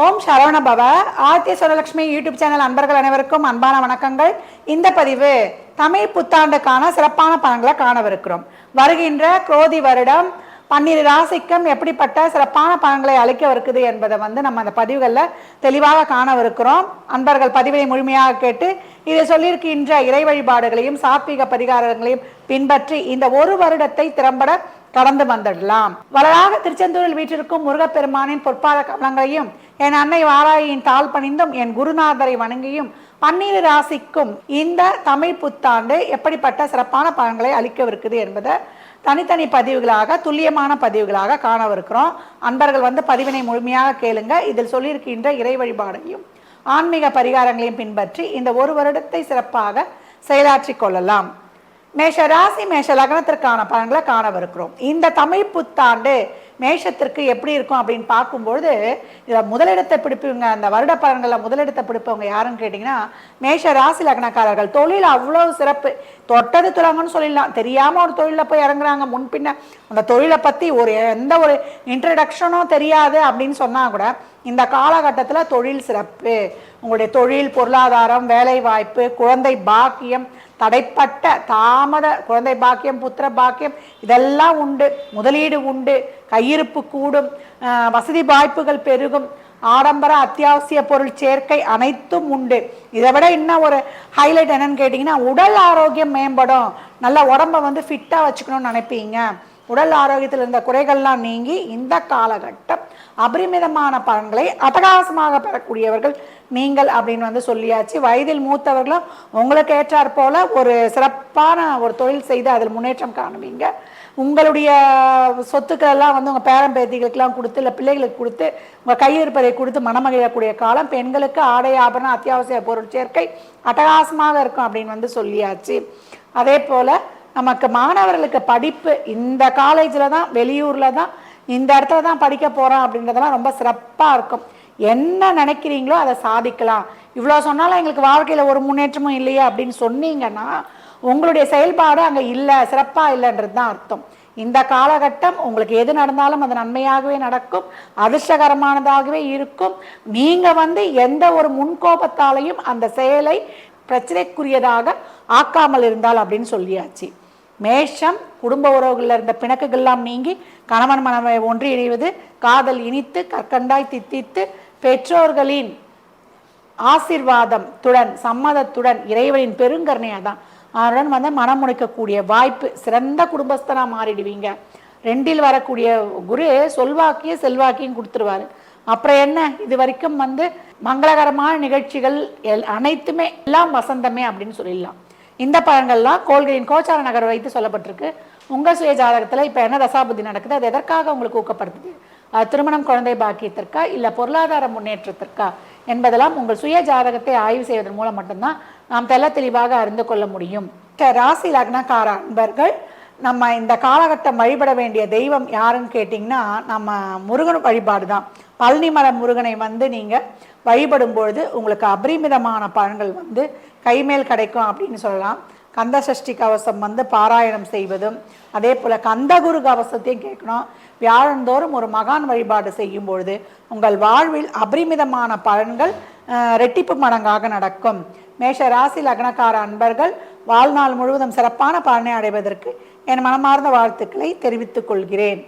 ஓம் சரவண பவ. ஆத்திய சுரலட்சுமி YouTube channel அன்பர்கள் அனைவருக்கும் அன்பான வணக்கங்கள். இந்த பதிவு தமிழ் புத்தாண்டுக்கான சிறப்பான பலன்களை காணவிருக்கிறோம். வருகின்ற குரோதி வருடம் பன்னிரு ராசிக்கும் எப்படிப்பட்ட சிறப்பான பலன்களை அளிக்கவிருக்குது என்பதை வந்து நம்ம அந்த பதிவுகளில் தெளிவாக காணவிருக்கிறோம். அன்பர்கள் பதிவினை முழுமையாக கேட்டு இதை சொல்லியிருக்கின்ற இறை வழிபாடுகளையும் சாத்வீக பரிகாரங்களையும் பின்பற்றி இந்த ஒரு வருடத்தை திறம்பட கடந்து வந்துடலாம். வளராக திருச்செந்தூரில் வீற்றிருக்கும் முருகப்பெருமானின் பொற்பாத கமலங்களையும் என் அன்னை வாராயின் தாழ் பணிந்தும் என் குருநாதரை வணங்கியும் பன்னிரு ராசிக்கும் இந்த தமிழ் புத்தாண்டு எப்படிப்பட்ட சிறப்பான பலன்களை அளிக்கவிருக்குது என்பதை தனித்தனி பதிவுகளாக துல்லியமான பதிவுகளாக காணவிருக்கிறோம். அன்பர்கள் வந்து பதிவினை முழுமையாக கேளுங்க. இதில் சொல்லியிருக்கின்ற இறை வழிபாடையும் ஆன்மீக பரிகாரங்களையும் பின்பற்றி இந்த ஒரு வருடத்தை சிறப்பாக செயலாற்றி கொள்ளலாம். மேஷ ராசி மேஷ லக்னத்திற்கான பலன்களை காணவிருக்கிறோம். இந்த தமிழ் புத்தாண்டு மேஷத்திற்கு எப்படி இருக்கும் அப்படின்னு பார்க்கும்பொழுது இதில் முதலிடத்தை பிடிப்பவங்க அந்த வருட பலன்களில் முதலிடத்தை பிடிப்பவங்க யாருன்னு கேட்டிங்கன்னா மேஷ ராசி லக்னக்காரர்கள். தொழில் அவ்வளோ சிறப்பு. தொட்டது துறங்கன்னு சொல்லிடலாம். தெரியாமல் ஒரு தொழிலில் போய் இறங்குறாங்க. முன்பின்ன அந்த தொழிலை பற்றி ஒரு எந்த ஒரு இன்ட்ரடக்ஷனும் தெரியாது அப்படின்னு சொன்னால் கூட இந்த காலகட்டத்தில் தொழில் சிறப்பு. உங்களுடைய தொழில் பொருளாதாரம் வேலை வாய்ப்பு குழந்தை பாக்கியம் தடைப்பட்ட தாமத குழந்தை பாக்கியம் புத்திர பாக்கியம் இதெல்லாம் உண்டு. முதலீடு உண்டு. கையிருப்பு கூடும். வசதி வாய்ப்புகள் பெருகும். ஆடம்பர அத்தியாவசிய பொருள் சேர்க்கை அனைத்தும் உண்டு. இதை விட இன்னும் ஒரு ஹைலைட் என்னன்னு கேட்டிங்கன்னா உடல் ஆரோக்கியம் மேம்படும். நல்ல உடம்ப வந்து ஃபிட்டாக வச்சுக்கணும்னு நினைப்பீங்க. உடல் ஆரோக்கியத்தில் இருந்த குறைகள்லாம் நீங்கி இந்த காலகட்டம் அபரிமிதமான பலன்களை அட்டகாசமாக பெறக்கூடியவர்கள் நீங்கள் அப்படின்னு வந்து சொல்லியாச்சு. வயதில் மூத்தவர்களும் உங்களுக்கு ஏற்றாற் போல ஒரு சிறப்பான ஒரு தொழில் செய்து அதில் முன்னேற்றம் காணுவீங்க. உங்களுடைய சொத்துக்கள் எல்லாம் வந்து உங்கள் பேரன் பேத்திகளுக்கெல்லாம் கொடுத்து இல்லை பிள்ளைகளுக்கு கொடுத்து உங்கள் கையிருப்பதை கொடுத்து மனமகிழக்கூடிய காலம் பெண்களுக்கு ஆடை ஆபரணம் அத்தியாவசிய பொருள் சேர்க்கை அட்டகாசமாக இருக்கும் அப்படின்னு வந்து சொல்லியாச்சு. அதே போல் நமக்கு மாணவர்களுக்கு படிப்பு இந்த காலேஜில் தான் வெளியூரில் தான் இந்த இடத்துல தான் படிக்க போகிறோம் அப்படின்றதெல்லாம் ரொம்ப சிறப்பாக இருக்கும். என்ன நினைக்கிறீங்களோ அதை சாதிக்கலாம். இவ்வளோ சொன்னாலும் எங்களுக்கு வாழ்க்கையில் ஒரு முன்னேற்றமும் இல்லையே அப்படின்னு சொன்னீங்கன்னா உங்களுடைய செயல்பாடு அங்கே இல்லை சிறப்பாக இல்லைன்றது தான் அர்த்தம். இந்த காலகட்டம் உங்களுக்கு எது நடந்தாலும் அது நன்மையாகவே நடக்கும் அதிர்ஷ்டகரமானதாகவே இருக்கும். நீங்கள் வந்து எந்த ஒரு முன்கோபத்தாலையும் அந்த செயலை பிரச்சனைக்குரியதாக ஆக்காமல் இருந்தால் அப்படின்னு சொல்லியாச்சு. மேஷம் குடும்ப உறவுகளில் இருந்த பிணக்குகள்லாம் நீங்கி கணவன் மனவை ஒன்று இணைவது காதல் இனித்து கற்கண்டாய் தித்தித்து பெற்றோர்களின் ஆசிர்வாதம் துடன் சம்மதத்துடன் இறைவனின் பெருங்கருணையாக தான் அவருடன் வந்து மனம் முடிக்கக்கூடிய வாய்ப்பு சிறந்த குடும்பஸ்தனாக மாறிடுவீங்க. ரெண்டில் வரக்கூடிய குரு சொல்வாக்கிய செல்வாக்கியும் கொடுத்துருவாரு. அப்புறம் என்ன? இது வரைக்கும் வந்து மங்களகரமான நிகழ்ச்சிகள் எல் அனைத்துமே எல்லாம் வசந்தமே அப்படின்னு சொல்லிடலாம். இந்த பழங்கள்லாம் கோள்களின் கோச்சார நகர் வைத்து சொல்லப்பட்டிருக்கு. உங்கள் சுய ஜாதகத்தில் இப்போ என்ன தசாபுத்தி நடக்குது? அது எதற்காக உங்களுக்கு ஊக்கப்படுத்துது? அது திருமணம் குழந்தை பாக்கியத்திற்கா? இல்லை பொருளாதார முன்னேற்றத்திற்கா? என்பதெல்லாம் உங்கள் சுய ஜாதகத்தை ஆய்வு செய்வதன் மூலம் மட்டும்தான் நாம் தெல்ல தெளிவாக அறிந்து கொள்ள முடியும். ராசி லக்னக்கார அன்பர்கள் நம்ம இந்த காலகட்டம் வழிபட வேண்டிய தெய்வம் யாருன்னு கேட்டிங்கன்னா நம்ம முருகன் வழிபாடு தான் பழனிமலை முருகனை வந்து நீங்கள் வழிபடும் பொழுது உங்களுக்கு அபரிமிதமான பலன்கள் வந்து கைமேல் கிடைக்கும் அப்படின்னு சொல்லலாம். கந்த சஷ்டி கவசம் வந்து பாராயணம் செய்வதும் அதே போல் கந்தகுரு கவசத்தையும் கேட்கணும். வியாழந்தோறும் ஒரு மகான் வழிபாடு செய்யும் பொழுது உங்கள் வாழ்வில் அபரிமிதமான பலன்கள் ரெட்டிப்பு மடங்காக நடக்கும். மேஷ ராசி லக்னக்கார அன்பர்கள் வாழ்நாள் முழுவதும் சிறப்பான பலனை அடைவதற்கு என் மனமார்ந்த வாழ்த்துக்களை தெரிவித்துக் கொள்கிறேன்.